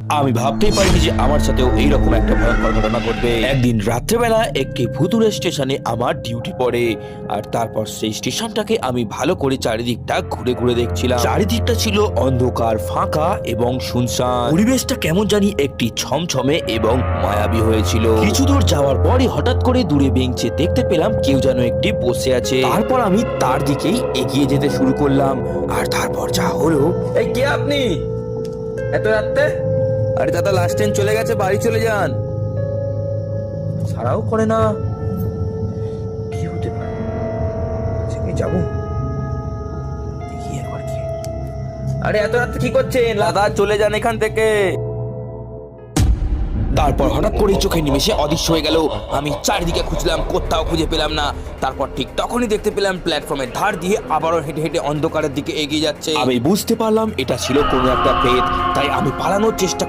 আমি ভাবতেই পারিনি যে আমার সাথেও এইরকম একটা ভয়ঙ্কর ঘটনা ঘটবে। একদিন রাত্রেবেলা একটি ভুতুরে স্টেশনে আমার ডিউটি পড়ে, আর তারপর সেই স্টেশনটাকে আমি ভালো করে চারিদিকটা ঘুরে ঘুরে দেখছিলাম। চারিদিকটা ছিল অন্ধকার, ফাঁকা এবং শুনশান। পরিবেশটা কেমন জানি একটি ছমছমে এবং মায়াবী হয়েছিল। কিছু দূর যাওয়ার পরই হঠাৎ করে দূরে বেঞ্চে দেখতে পেলাম কেউ যেন একটি বসে আছে। তারপর আমি তার দিকেই এগিয়ে যেতে শুরু করলাম। আর তারপর যা হলো এই কে আপনি? এত রাত্রে? আরে দাদা লাস্ট ট্রেন চলে গেছে, বাড়ি চলে যান। ছাড়াও করে না। কি হতে পারে? আজকে যাব। আরে, এত রাত কি করছেন? দাদা, চলে যান এখান থেকে। তারপর হঠাৎ করে চোখে নিমেষে অদৃশ্য হয়ে গেল। আমি চারিদিকে খুঁজলাম, কোথাও খুঁজে পেলাম না। তারপর ঠিক তখনই দেখতে পেলাম প্ল্যাটফর্মের ধার দিয়ে আবারও হেঁটে হেঁটে অন্ধকারের দিকে এগিয়ে যাচ্ছে। আমি বুঝতে পারলাম, এটা ছিল কোনো একটা প্রেত, তাই আমি পালানোর চেষ্টা